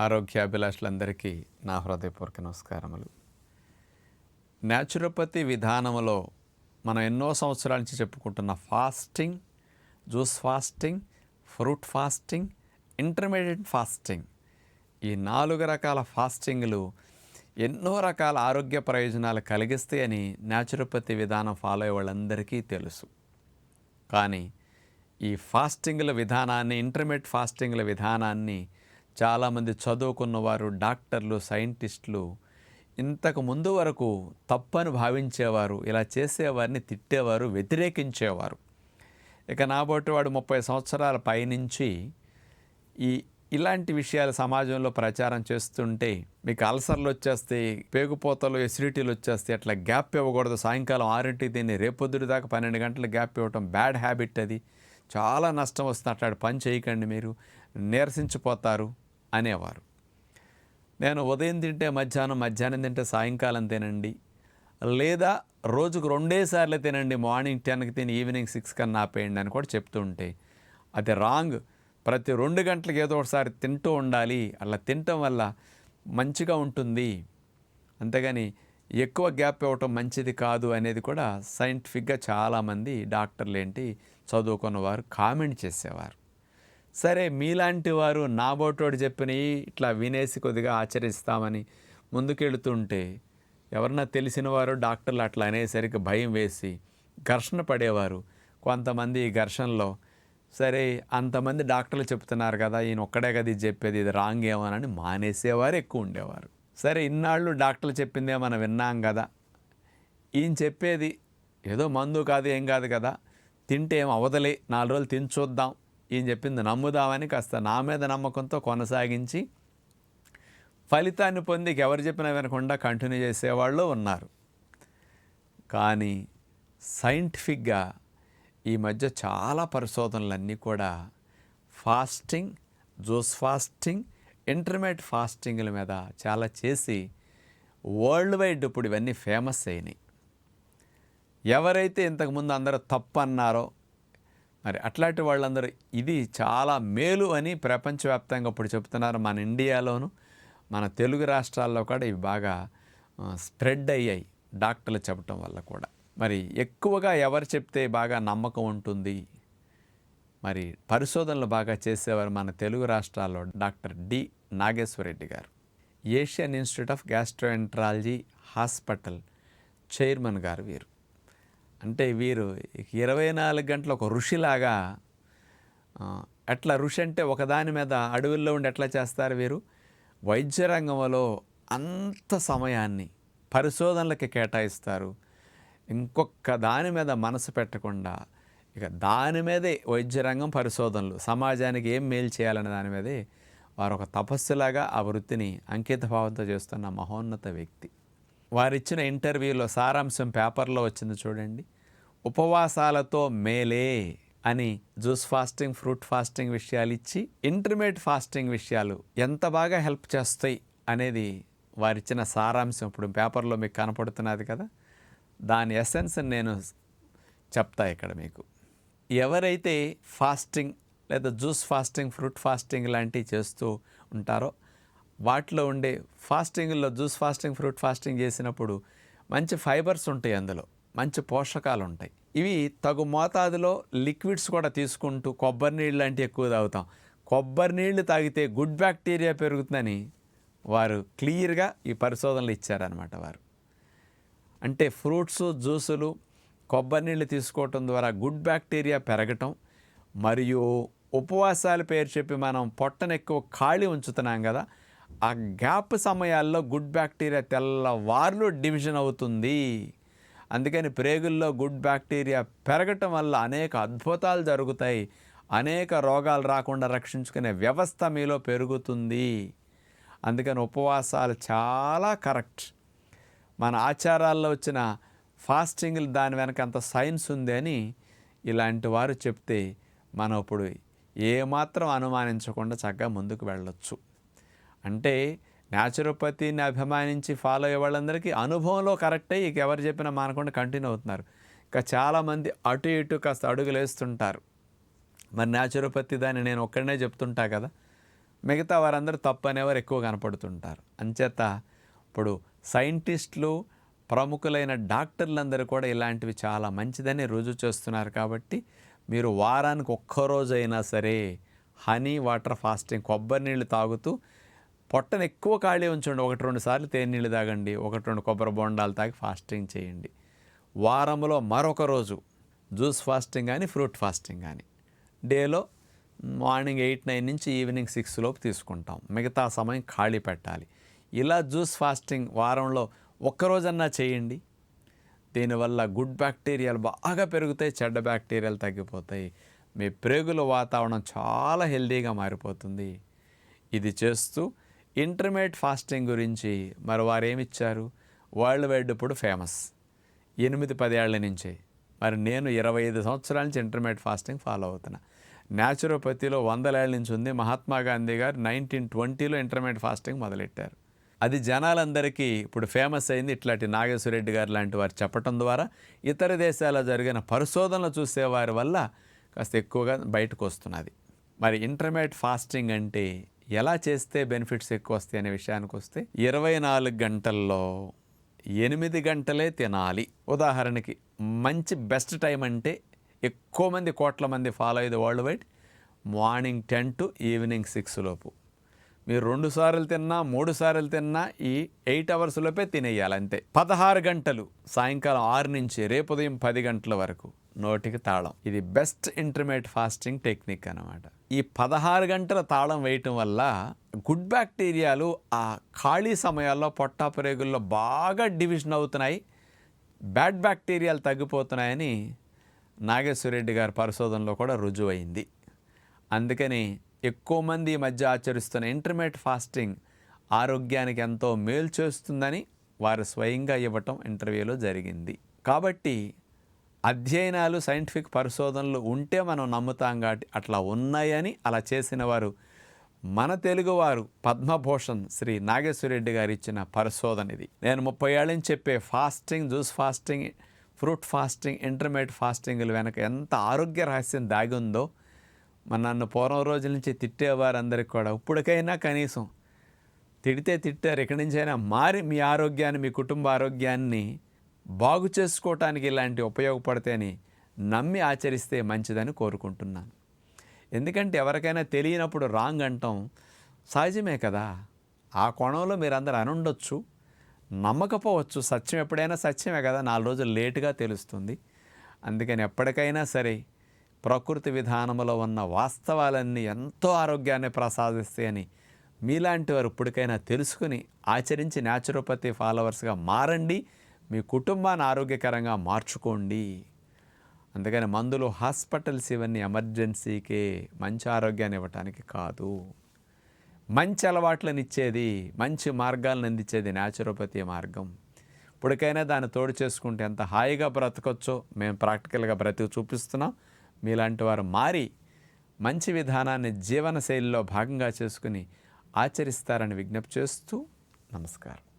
ఆరోగ్యాభిలాషులందరికీ నా హృదయపూర్వక నమస్కారములు. న్యాచురోపతి విధానంలో మనం ఎన్నో సంవత్సరాల నుంచి చెప్పుకుంటున్న fasting juice fasting fruit fasting intermediate fasting ఈ నాలుగు రకాల ఫాస్టింగ్లు ఎన్నో రకాల ఆరోగ్య ప్రయోజనాలు కలిగిస్తాయని న్యాచురోపతి విధానం ఫాలో అయ్యే వాళ్ళందరికీ తెలుసు. కానీ ఈ ఫాస్టింగ్ల విధానాన్ని ఇంటర్మీడియట్ ఫాస్టింగ్ల విధానాన్ని చాలామంది చదువుకున్నవారు డాక్టర్లు సైంటిస్టులు ఇంతకు ముందు వరకు తప్పని భావించేవారు ఇలా చేసేవారిని తిట్టేవారు వ్యతిరేకించేవారు. ఇక నాబోటి వాడు ముప్పై సంవత్సరాల పైనుంచి ఈ ఇలాంటి విషయాలు సమాజంలో ప్రచారం చేస్తుంటే మీకు అల్సర్లు వచ్చేస్తాయి పేగుపోతలు ఎసిడిటీలు వచ్చేస్తాయి అట్లా గ్యాప్ ఇవ్వకూడదు. సాయంకాలం ఆరింటికి దీన్ని రేపొద్దుడి దాకా పన్నెండు గంటలు గ్యాప్ ఇవ్వటం బ్యాడ్ హ్యాబిట్ అది. చాలా నష్టం వస్తుంది. అట్లాంటి పని చేయకండి మీరు. నీరసించిపోతారు. అనేవారు. నేను ఉదయం తింటే మధ్యాహ్నం మధ్యాహ్నం తింటే సాయంకాలం తినండి. లేదా రోజుకు రెండేసార్లు తినండి మార్నింగ్ టెన్కి తిని ఈవినింగ్ సిక్స్ కన్నా ఆపేయండి అని కూడా చెప్తూ ఉంటే అది రాంగ్. ప్రతి రెండు గంటలకు ఏదో ఒకసారి తింటూ ఉండాలి. అలా తినటం వల్ల మంచిగా ఉంటుంది. అంతేగాని ఎక్కువ గ్యాప్ ఇవ్వటం మంచిది కాదు అనేది కూడా సైంటిఫిక్గా చాలామంది డాక్టర్లు ఏంటి చదువుకున్న వారు కామెంట్ చేసేవారు. సరే మీలాంటి వారు నాబోటోడు చెప్పినవి ఇట్లా వినేసి కొద్దిగా ఆచరిస్తామని ముందుకెళ్తుంటే ఎవరన్నా తెలిసిన వారు డాక్టర్లు అట్లా అనేసరికి భయం వేసి ఘర్షణ పడేవారు కొంతమంది ఈ ఘర్షణలో. సరే అంతమంది డాక్టర్లు చెప్తున్నారు కదా ఈయన ఒక్కడే కదా ఇది చెప్పేది ఇది రాంగ్ ఏమోనని మానేసేవారు ఎక్కువ ఉండేవారు. సరే ఇన్నాళ్ళు డాక్టర్లు చెప్పిందే మనం విన్నాం కదా. ఈయన చెప్పేది ఏదో మందు కాదు ఏం కాదు కదా. తింటే ఏం అవదలే నాలుగు రోజులు తిని చూద్దాం. ఈయన చెప్పింది? నమ్ముదామని కాస్త నా మీద నమ్మకంతో కొనసాగించి ఫలితాన్ని పొంది ఎవరు చెప్పినా వినకుండా కంటిన్యూ చేసేవాళ్ళు ఉన్నారు. కానీ సైంటిఫిక్గా ఈ మధ్య చాలా పరిశోధనలన్నీ కూడా ఫాస్టింగ్ జూస్ ఫాస్టింగ్ ఇంటర్మీడియట్ ఫాస్టింగ్ల మీద చాలా చేసి వరల్డ్ వైడ్ ఇప్పుడు ఇవన్నీ ఫేమస్ అయినాయి. ఎవరైతే ఇంతకుముందు అందరూ తప్పు అన్నారో మరి అట్లాంటి వాళ్ళందరూ ఇది చాలా మేలు అని ప్రపంచవ్యాప్తంగా ఇప్పుడు చెప్తున్నారు మన ఇండియాలోను మన తెలుగు రాష్ట్రాల్లో కూడా ఇవి బాగా స్ప్రెడ్ అయ్యాయి డాక్టర్లు చెప్పటం వల్ల కూడా. మరి ఎక్కువగా ఎవరు చెప్తే బాగా నమ్మకం ఉంటుంది? మరి పరిశోధనలు బాగా చేసేవారు మన తెలుగు రాష్ట్రాల్లో డాక్టర్ డి నాగేశ్వరరెడ్డి గారు. Asian institute of gastroenterology hospital chairman గారు వీరు. అంటే వీరు ఇరవై నాలుగు గంటలు ఒక ఋషిలాగా ఎట్లా ఋషి అంటే ఒకదాని మీద అడవుల్లో ఉండి ఎట్లా చేస్తారు వీరు? వైద్య రంగంలో అంత సమయాన్ని పరిశోధనలకి కేటాయిస్తారు. ఇంకొక దాని మీద మనసు పెట్టకుండా ఇక దాని మీదే వైద్య రంగం పరిశోధనలు సమాజానికి ఏం మేలు చేయాలనే దాని మీదే వారు ఒక తపస్సులాగా ఆ వృత్తిని అంకితభావంతో చేస్తున్న మహోన్నత వ్యక్తి. వారిచ్చిన ఇంటర్వ్యూలో సారాంశం పేపర్లో వచ్చింది చూడండి. ఉపవాసాలతో మేలే అని జ్యూస్ ఫాస్టింగ్ ఫ్రూట్ ఫాస్టింగ్ విషయాలు ఇచ్చి ఇంటర్మీడియట్ ఫాస్టింగ్ విషయాలు ఎంత బాగా హెల్ప్ చేస్తాయి అనేది వారిచ్చిన సారాంశం ఇప్పుడు పేపర్లో మీకు కనపడుతున్నది కదా. దాని ఎసెన్స్ నేను చెప్తా ఇక్కడ మీకు. ఎవరైతే ఫాస్టింగ్ లేదా జ్యూస్ ఫాస్టింగ్ ఫ్రూట్ ఫాస్టింగ్ లాంటివి చేస్తూ ఉంటారో వాటిలో ఉండే ఫాస్టింగ్లో జ్యూస్ ఫాస్టింగ్ ఫ్రూట్ ఫాస్టింగ్ చేసినప్పుడు మంచి ఫైబర్స్ ఉంటాయి అందులో. మంచి పోషకాలు ఉంటాయి ఇవి తగు మోతాదులో లిక్విడ్స్ కూడా తీసుకుంటూ కొబ్బరి నీళ్ళు లాంటివి ఎక్కువ తాగుతాం. కొబ్బరి నీళ్ళు తాగితే గుడ్ బ్యాక్టీరియా పెరుగుతుందని వారు క్లియర్గా ఈ పరిశోధనలు ఇచ్చారనమాట వారు. అంటే ఫ్రూట్స్ జ్యూసులు కొబ్బరి నీళ్ళు తీసుకోవటం ద్వారా గుడ్ బ్యాక్టీరియా పెరగటం మరియు ఉపవాసాల పేరు చెప్పి మనం పొట్టను ఎక్కువ ఖాళీ ఉంచుతున్నాం కదా ఆ గ్యాప్ సమయాల్లో గుడ్ బ్యాక్టీరియా తెల్లవారులు డివిజన్ అవుతుంది. అందుకని ప్రేగుల్లో గుడ్ బ్యాక్టీరియా పెరగటం వల్ల అనేక అద్భుతాలు జరుగుతాయి. అనేక రోగాలు రాకుండా రక్షించుకునే వ్యవస్థ మీలో పెరుగుతుంది. అందుకని ఉపవాసాలు చాలా కరెక్ట్. మన ఆచారాల్లో వచ్చిన ఫాస్టింగ్లు దాని వెనక అంత సైన్స్ ఉంది అని ఇలాంటి వారు చెప్తే మనం ఇప్పుడు ఏమాత్రం అనుమానించకుండా చక్కగా ముందుకు వెళ్ళొచ్చు. అంటే న్యాచురోపతిని అభిమానించి ఫాలో అయ్యే వాళ్ళందరికీ అనుభవంలో కరెక్టే. ఇక ఎవరు చెప్పినా మానకుండా కంటిన్యూ అవుతున్నారు. ఇంకా చాలామంది అటు ఇటు కాస్త అడుగులు వేస్తుంటారు మరి న్యాచురోపతి దాన్ని నేను ఒక్కడనే చెప్తుంటా కదా. మిగతా వారందరూ తప్పు అనేవారు ఎక్కువ కనపడుతుంటారు. అంచేత ఇప్పుడు సైంటిస్టులు ప్రముఖులైన డాక్టర్లందరూ కూడా ఇలాంటివి చాలా మంచిదని రుజువు చేస్తున్నారు కాబట్టి మీరు వారానికి ఒక్కరోజైనా సరే హనీ వాటర్ ఫాస్టింగ్ కొబ్బరి నీళ్ళు తాగుతూ పొట్టను ఎక్కువ ఖాళీ ఉంచండి. ఒకటి రెండు సార్లు తేనీళ్ళు తాగండి. ఒకటి రెండు కొబ్బరి బొండాలు తాగి ఫాస్టింగ్ చేయండి. వారంలో మరొక రోజు జ్యూస్ ఫాస్టింగ్ కానీ ఫ్రూట్ ఫాస్టింగ్ కానీ. డేలో మార్నింగ్ ఎయిట్ నైన్ నుంచి ఈవినింగ్ సిక్స్ లోపు తీసుకుంటాం. మిగతా సమయం ఖాళీ పెట్టాలి. ఇలా జ్యూస్ ఫాస్టింగ్ వారంలో ఒక్కరోజన్నా చేయండి. దీనివల్ల గుడ్ బ్యాక్టీరియాలు బాగా పెరుగుతాయి చెడ్డ బ్యాక్టీరియాలు తగ్గిపోతాయి. మీ ప్రేగుల వాతావరణం చాలా హెల్దీగా మారిపోతుంది. ఇది చేస్తూ ఇంటర్మీడియట్ ఫాస్టింగ్ గురించి మరి వారు ఏమిచ్చారు వరల్డ్ వైడ్ ఇప్పుడు ఫేమస్. ఎనిమిది పదేళ్ళ నుంచే. మరి నేను ఇరవై ఐదు సంవత్సరాల నుంచి ఇంటర్మీడియట్ ఫాస్టింగ్ ఫాలో అవుతున్నా. న్యాచురోపతిలో వందలేళ్ళ నుంచి ఉంది మహాత్మా గాంధీ గారు నైన్టీన్ ట్వంటీలో ఇంటర్మీడియట్ ఫాస్టింగ్ మొదలెట్టారు. అది జనాలందరికీ ఇప్పుడు ఫేమస్ అయింది ఇట్లాంటి నాగేశ్వరరెడ్డి గారు లాంటి వారు చెప్పటం ద్వారా ఇతర దేశాల్లో జరిగిన పరిశోధనలు చూసేవారి వల్ల కాస్త ఎక్కువగా బయటకు వస్తున్నది. మరి ఇంటర్మీడియట్ ఫాస్టింగ్ అంటే ఎలా చేస్తే బెనిఫిట్స్ ఎక్కువ వస్తాయి అనే విషయానికి వస్తే ఇరవై నాలుగు గంటల్లో ఎనిమిది గంటలే తినాలి. ఉదాహరణకి మంచి బెస్ట్ టైం అంటే ఎక్కువ మంది కోట్ల మంది ఫాలో అయ్యేది world wide morning ten to evening six లోపు. మీరు రెండు సార్లు తిన్నా మూడు సార్లు తిన్నా ఈ ఎయిట్ అవర్స్ లోపే తినేయాలి అంతే. పదహారు గంటలు సాయంకాలం ఆరు నుంచి రేపు ఉదయం పది గంటల వరకు. నోటికి తాళం. ఇది బెస్ట్ ఇంటర్మీడియట్ ఫాస్టింగ్ టెక్నిక్ అనమాట ఈ పదహారు గంటల తాళం వేయటం వల్ల గుడ్ బ్యాక్టీరియాలు ఆ ఖాళీ సమయాల్లో పొట్టాపురేగుల్లో బాగా డివిజన్ అవుతున్నాయి. బ్యాడ్ బ్యాక్టీరియాలు తగ్గిపోతున్నాయని నాగేశ్వరరెడ్డి గారి పరిశోధనలో కూడా రుజువైంది. అందుకని ఎక్కువ మంది ఈ మధ్య ఆచరిస్తున్న ఇంటర్మీడియట్ ఫాస్టింగ్ ఆరోగ్యానికి ఎంతో మేలు చేస్తుందని వారు స్వయంగా ఇవ్వటం ఇంటర్వ్యూలో జరిగింది. కాబట్టి అధ్యయనాలు సైంటిఫిక్ పరిశోధనలు ఉంటే మనం నమ్ముతాం కాబట్టి అట్లా ఉన్నాయని అలా చేసిన వారు మన తెలుగువారు పద్మభూషణ్ శ్రీ నాగేశ్వరరెడ్డి గారు ఇచ్చిన పరిశోధన ఇది. నేను ముప్పై ఏళ్ళని చెప్పే fasting juice fasting fruit fasting intermediate ఫాస్టింగ్లు వెనక ఎంత ఆరోగ్య రహస్యం దాగి ఉందో మన నన్ను పూర్వం రోజుల నుంచి తిట్టేవారందరికీ కూడా ఇప్పటికైనా కనీసం తిడితే తిట్టారు ఎక్కడి నుంచైనా మారి మీ ఆరోగ్యాన్ని మీ కుటుంబ ఆరోగ్యాన్ని బాగు చేసుకోవటానికి ఇలాంటి ఉపయోగపడితేని నమ్మి ఆచరిస్తే మంచిదని కోరుకుంటున్నాను. ఎందుకంటే ఎవరికైనా తెలియనప్పుడు రాంగ్ అంటాం. సహజమే కదా. ఆ కోణంలో మీరందరూ అనుండొచ్చు నమ్మకపోవచ్చు. సత్యం ఎప్పుడైనా సత్యమే కదా. నాలుగు రోజులు లేటుగా తెలుస్తుంది. అందుకని ఎప్పటికైనా సరే ప్రకృతి విధానంలో ఉన్న వాస్తవాలన్నీ ఎంతో ఆరోగ్యాన్ని ప్రసాదిస్తాయని మీలాంటి వారు ఇప్పటికైనా తెలుసుకుని ఆచరించి న్యాచురోపతి ఫాలోవర్స్గా మారండి. మీ కుటుంబాన్ని ఆరోగ్యకరంగా మార్చుకోండి. అందుకని మందులు హాస్పిటల్స్ ఇవన్నీ ఎమర్జెన్సీకే మంచి ఆరోగ్యాన్ని ఇవ్వటానికి కాదు. మంచి అలవాట్లను ఇచ్చేది మంచి మార్గాలను అందించేది న్యాచురోపతి మార్గం. ఇప్పటికైనా దాన్ని తోడు చేసుకుంటే ఎంత హాయిగా బ్రతకొచ్చో మేము ప్రాక్టికల్గా బ్రతికి చూపిస్తున్నాం. మీలాంటి వారు మారి మంచి విధానాన్ని జీవన శైలిలో భాగంగా చేసుకుని ఆచరిస్తారని విజ్ఞప్తి చేస్తూ నమస్కారం.